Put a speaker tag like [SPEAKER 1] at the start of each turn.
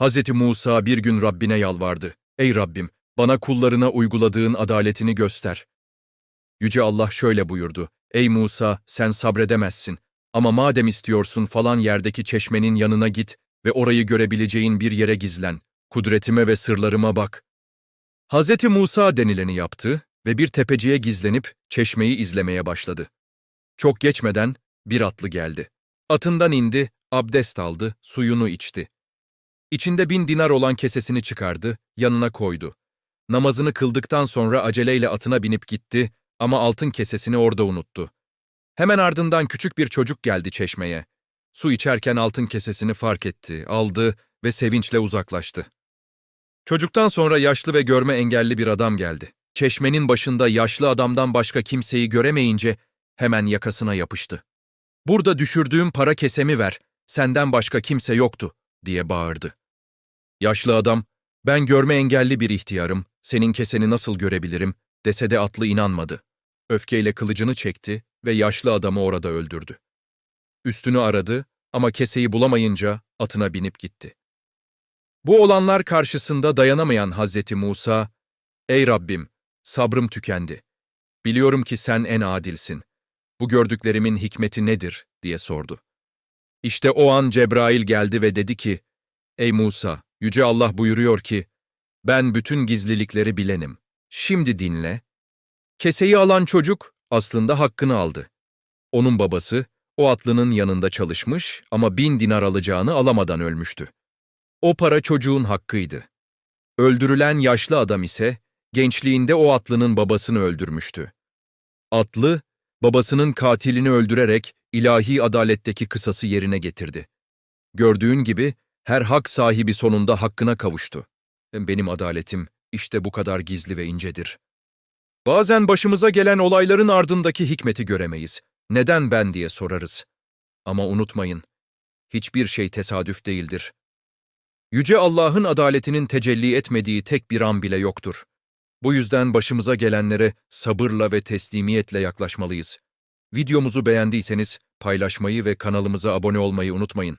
[SPEAKER 1] Hz. Musa bir gün Rabbine yalvardı. Ey Rabbim, bana kullarına uyguladığın adaletini göster. Yüce Allah şöyle buyurdu. Ey Musa, sen sabredemezsin. Ama madem istiyorsun falan yerdeki çeşmenin yanına git ve orayı görebileceğin bir yere gizlen. Kudretime ve sırlarıma bak. Hz. Musa denileni yaptı ve bir tepeciye gizlenip çeşmeyi izlemeye başladı. Çok geçmeden bir atlı geldi. Atından indi, abdest aldı, suyunu içti. İçinde bin dinar olan kesesini çıkardı, yanına koydu. Namazını kıldıktan sonra aceleyle atına binip gitti ama altın kesesini orada unuttu. Hemen ardından küçük bir çocuk geldi çeşmeye. Su içerken altın kesesini fark etti, aldı ve sevinçle uzaklaştı. Çocuktan sonra yaşlı ve görme engelli bir adam geldi. Çeşmenin başında yaşlı adamdan başka kimseyi göremeyince hemen yakasına yapıştı. Burada düşürdüğüm para kesemi ver, senden başka kimse yoktu, diye bağırdı. Yaşlı adam, ben görme engelli bir ihtiyarım, senin keseni nasıl görebilirim, dese de atlı inanmadı. Öfkeyle kılıcını çekti ve yaşlı adamı orada öldürdü. Üstünü aradı ama keseyi bulamayınca atına binip gitti. Bu olanlar karşısında dayanamayan Hazreti Musa, Ey Rabbim, sabrım tükendi. Biliyorum ki sen en adilsin. Bu gördüklerimin hikmeti nedir? diye sordu. İşte o an Cebrail geldi ve dedi ki, Ey Musa, Yüce Allah buyuruyor ki, ben bütün gizlilikleri bilenim. Şimdi dinle. Keseyi alan çocuk aslında hakkını aldı. Onun babası, o atlının yanında çalışmış ama bin dinar alacağını alamadan ölmüştü. O para çocuğun hakkıydı. Öldürülen yaşlı adam ise, gençliğinde o atlının babasını öldürmüştü. Atlı, babasının katilini öldürerek ilahi adaletteki kısası yerine getirdi. Gördüğün gibi her hak sahibi sonunda hakkına kavuştu. Benim adaletim işte bu kadar gizli ve incedir. Bazen başımıza gelen olayların ardındaki hikmeti göremeyiz. Neden ben diye sorarız. Ama unutmayın, hiçbir şey tesadüf değildir. Yüce Allah'ın adaletinin tecelli etmediği tek bir an bile yoktur. Bu yüzden başımıza gelenlere sabırla ve teslimiyetle yaklaşmalıyız. Videomuzu beğendiyseniz paylaşmayı ve kanalımıza abone olmayı unutmayın.